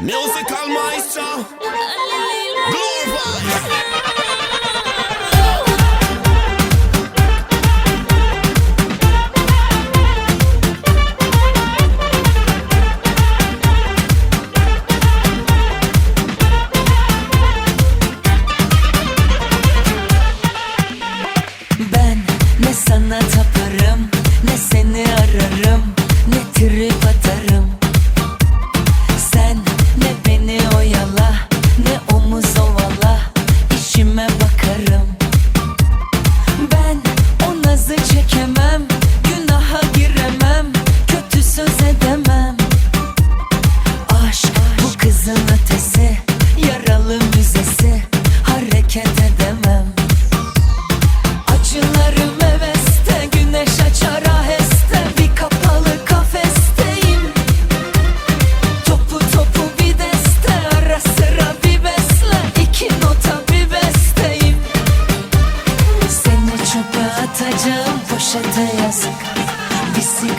Musical maestro. Glorify.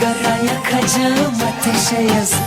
Sigara yakacağım Ateşe yazık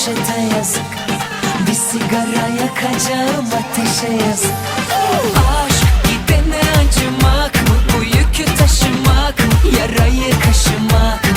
poşete yazık. Bir sigara yakacağım ateşe yazık. Aşk gidene acımak mı? Bu yükü taşımak mı? Yarayı kaşımak